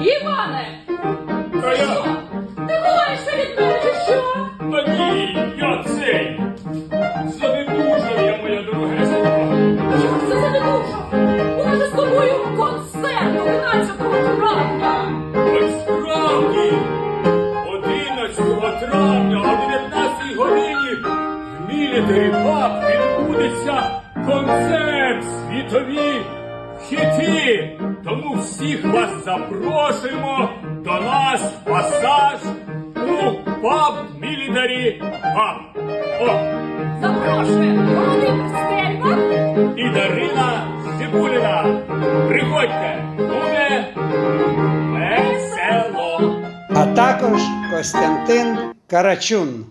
Іване! Я, Ти ховаєшся від мене, чи що? та ні, я цей. Занедужав я, моя дорогесенька. Що це за недуша? У нас же з тобою концерт 11 травня. Ой, справді, 11 травня о 19 годині в Мілітарі Паб відбудеться концерт світові хіти. Тому всіх вас запрошуємо до нас в пасаж у паб Мілітарі Паб. О, Запрошує Володимир Стельмах. і Дарина Цибуліна. Приходьте, буде весело. а також Костянтин Карачун.